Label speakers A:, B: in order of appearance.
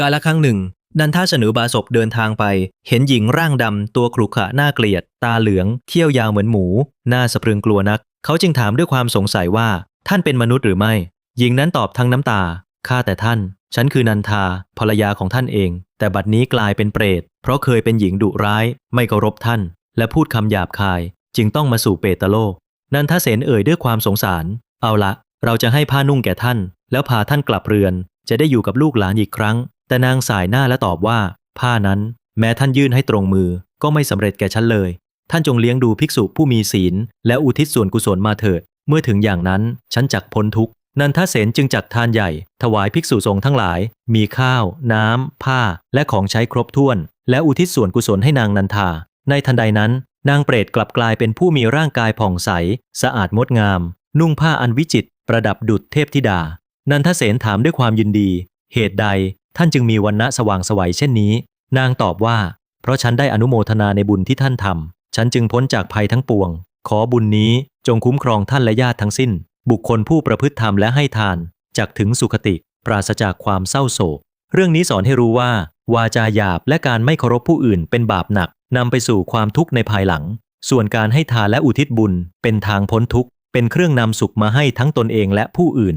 A: กาลครั้งหนึ่ง นันทาสนุบาศพเดินทางไป เห็นหญิงร่างดำตัวขรุขระหน้าเกลียด ตาเหลืองเขี้ยวยาวเหมือนหมู หน้าสะพรึงกลัวนัก เขาจึงถามด้วยความสงสัยว่า ท่านเป็นมนุษย์หรือไม่ หญิงนั้นตอบทั้งน้ำตาข้าแต่ท่าน ฉันคือนันทาภรรยาของท่านเอง แต่บัดนี้กลายเป็นเปรต เพราะเคยเป็นหญิงดุร้าย ไม่เคารพท่าน และพูดคำหยาบคาย จึงต้องมาสู่เปตโลก นันทเสนเอ่ยด้วยความสงสาร เอาละ เราจะให้ผ้านุ่งแก่ท่าน แล้วพาท่านกลับเรือน จะได้อยู่กับลูกหลานอีกครั้ง แต่นางสายหน้าและตอบว่า ผ้านั้นแม้ท่านยื่นให้ตรงมือก็ไม่สำเร็จแก่ฉันเลย ท่านจงเลี้ยงดูภิกษุผู้มีศีล และอุทิศส่วนกุศลมาเถิด เมื่อถึงอย่างนั้นฉันจักพ้นทุกข์นันทเสนจึงจัดทานใหญ่ ถวายภิกษุสงฆ์ทั้งหลาย มีข้าว น้ำ ผ้า และของใช้ครบถ้วน และอุทิศส่วนกุศลให้นางนันทา ในทันใดนั้น นางเปรตกลับกลายเป็นผู้มีร่างกายผ่องใส สะอาดงดงาม นุ่งผ้าอันวิจิต ประดับดุจเทพธิดา นันทเสนถามด้วยความยินดี เหตุใด ท่านจึงมีวันณะสว่างสวัยเช่นนี้ นางตอบว่า เพราะฉันได้อนุโมทนาในบุญที่ท่านทำฉันจึงพ้นจากภัยทั้งปวง ขอบุญนี้จงคุ้มครองท่านและญาติทั้งสิ้น บุคคลผู้ประพฤติธรรมและให้ทานจากถึงสุขติ ปราศจากความเศร้าโศก เรื่องนี้สอนให้รู้ว่า วาจาหยาบและการไม่เคารพผู้อื่นเป็นบาปหนักนำไปสู่ความทุกข์ในภายหลัง ส่วนการให้ทานและอุทิศบุญเป็นทางพ้นทุกข์เป็นเครื่องนำสุขมาให้ทั้งตนเองและผู้อื่น